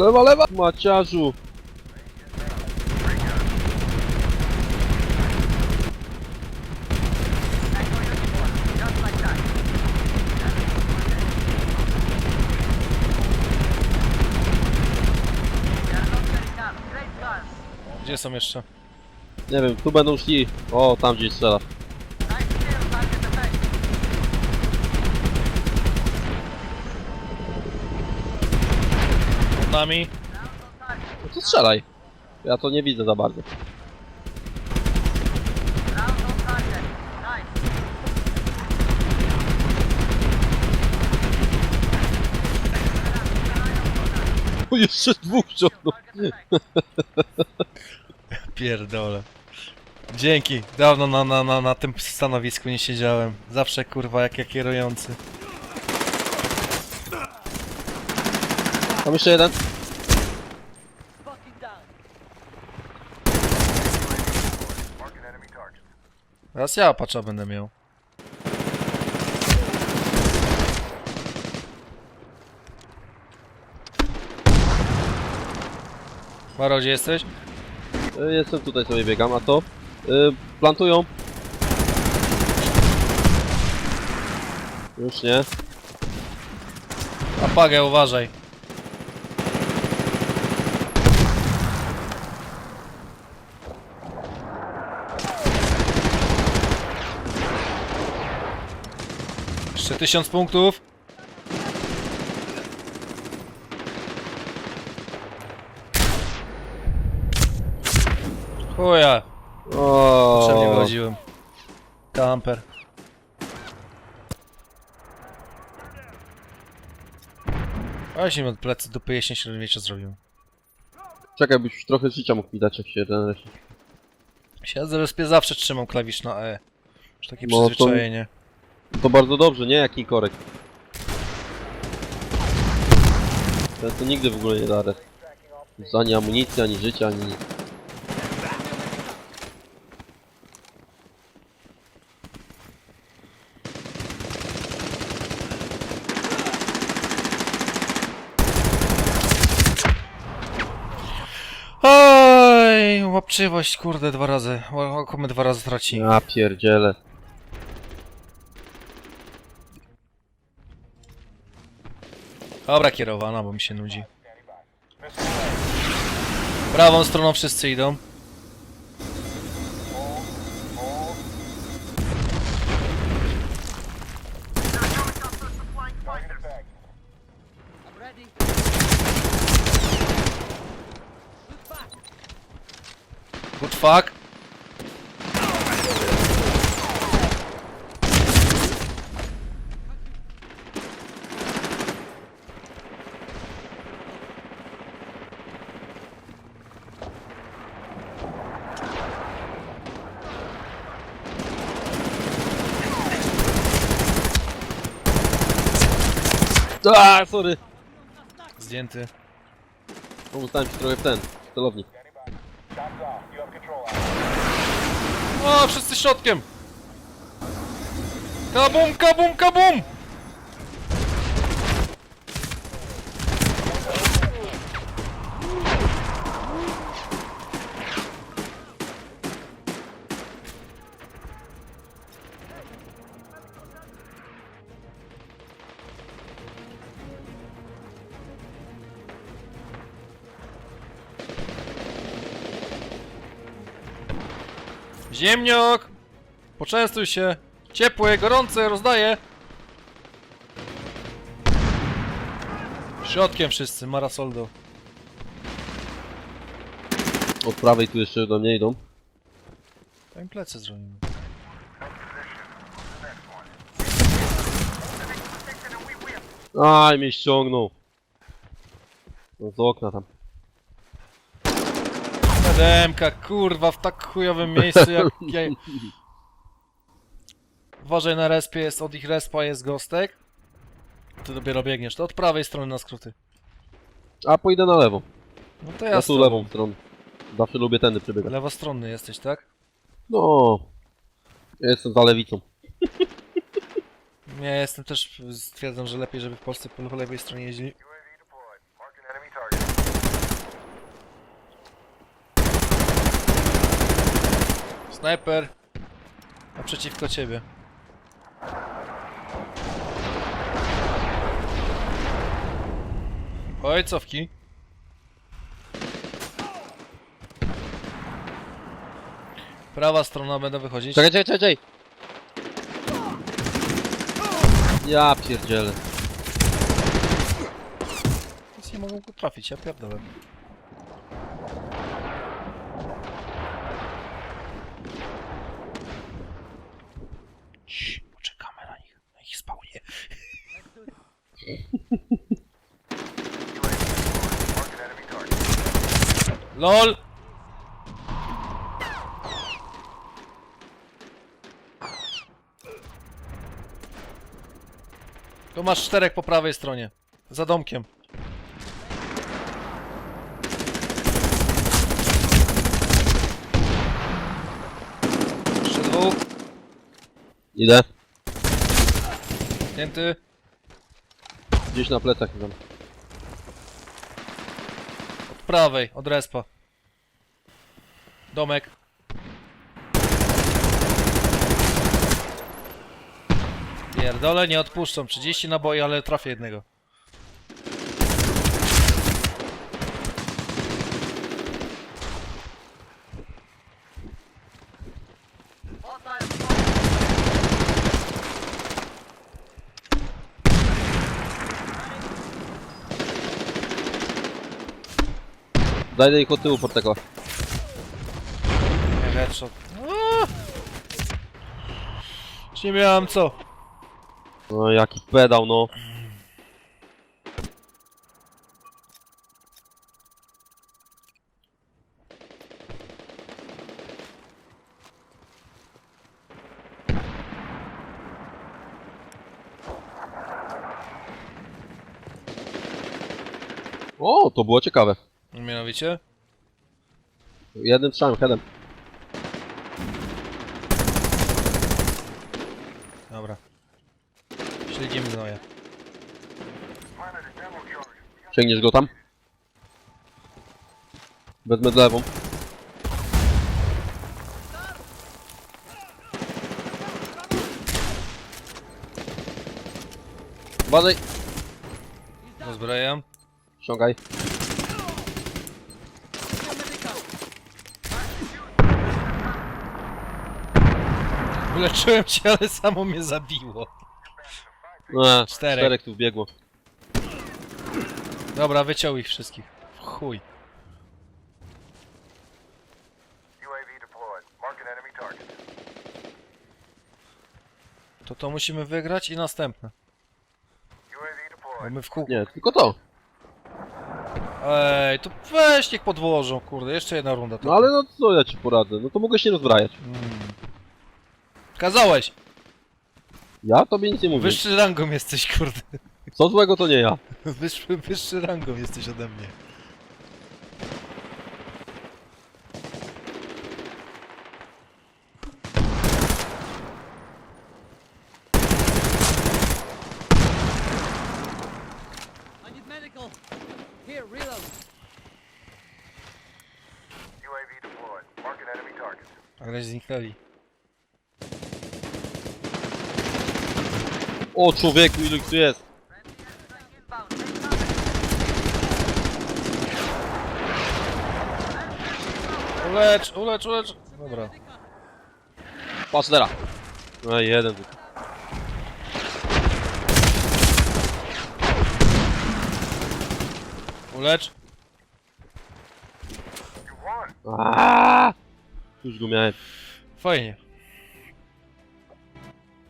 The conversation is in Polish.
Lewa, lewa! Maciarzu! Gdzie są jeszcze? Nie wiem, tu będą szli. O, tam gdzieś strzela. Pod nami. No to strzelaj. Ja to nie widzę za bardzo. O, jeszcze dwóch ciągnął. Pierdole. Dzięki. Dawno na, na, na, na tym stanowisku nie siedziałem. Zawsze kurwa jak ja kierujący. Tam jeszcze jeden. Teraz ja patcha będę miał. Maro, gdzie jesteś? Y, Jestem tutaj sobie biegam, a to? Y, plantują. Już nie. Apagę, uważaj. Jeszcze tysiąc punktów. Chuja, potrzebnie wychodziłem. Kamper. Właśnie od plecy do jesień średniowiecza zrobił. Czekaj, byś już trochę życia mógł mi dać, jak się ten reszcie. Siedzę respie zawsze trzymam klawisz na E. Już takie No przyzwyczajenie. To bardzo dobrze, nie? Jaki korek. Ten to nigdy w ogóle nie da rest. Ani amunicji, ani życia, ani nic. Oj, łapczywość, kurde, dwa razy. Łakomy dwa razy traci. Ja pierdzielę. Dobra, kierowana, bo mi się nudzi. Prawą stroną wszyscy idą. Fuck. A, sorry. Zdjęty. Ustałem się trochę w ten, w celownik. O, wszyscy środkiem! Kabum, kabum, kabum! Ziemniok! Poczęstuj się! Ciepłe, gorące, rozdaję! Środkiem wszyscy, Marasoldo. Od prawej tu jeszcze do mnie idą. To im plecy zrobimy. Aj, mnie ściągnął. No z okna tam. Demka, kurwa, w tak chujowym miejscu jak ja... Uważaj na respie, jest od ich respa jest gostek. Ty dopiero biegniesz, to od prawej strony na skróty. A, pójdę na lewo. No to ja, tu tobą. lewą stroną. Zawsze lubię tędy przebiegać. Lewostronny jesteś, tak? No. Ja jestem za lewicą. Ja jestem też, stwierdzam, że lepiej, żeby w Polsce po lewej stronie jeździli. UAV deployed. Marking enemy target. Snajper. Naprzeciwko ciebie. Oj, cofki. Prawa strona będę wychodzić. Czekaj, czekaj, czekaj! Ja pierdzielę. Nic nie mogą go trafić, ja pierdolę. Cii, poczekamy na nich, na ich spawnie. LOL! Tu masz czterech po prawej stronie. Za domkiem. Jeszcze dwóch. Idę. Zdjęty. Gdzieś na plecach tam. Prawej, od respa. Domek. Pierdolę, nie odpuszczą. 30 naboi, ale trafię jednego. Daj ich od tyłu portego. Nie, headshot. Aaa! Już nie miałem co. No jaki pedał, no. O, to było ciekawe. Mianowicie? Jednym strzałem, headem. Dobra. Śledzimy Noja. Ciągniesz go tam? Wezmę lewą. Badaj, Rozbrajam. ściągaj. Uleczyłem się, ale samo mnie zabiło. No, Czterech. czterech tu biegło. Dobra, wyciął ich wszystkich. W Chuj. UAV deployed. Mark an enemy target. To to musimy wygrać i następne. UAV Bo deployed. my w kółku. Nie, tylko to. Ej, to weź niech podłożą, kurde, jeszcze jedna runda. No ale no co ja ci poradzę? No to mogę się rozbrajać. Mm. Kazałeś! Ja tobie nic nie mówię. Wyższy rangą jesteś, kurde. Co złego to nie ja. Wyższy, wyższy rangą jesteś ode mnie. I need medical. Here, reload. UAV deployed. Mark an enemy target. Ale zniknęli. O człowieku, ilu ich tu jest? Ulecz, ulecz, ulecz. Dobra. Patrz teraz. No jeden. Ulecz. Aaaa! Już go miałem. Fajnie.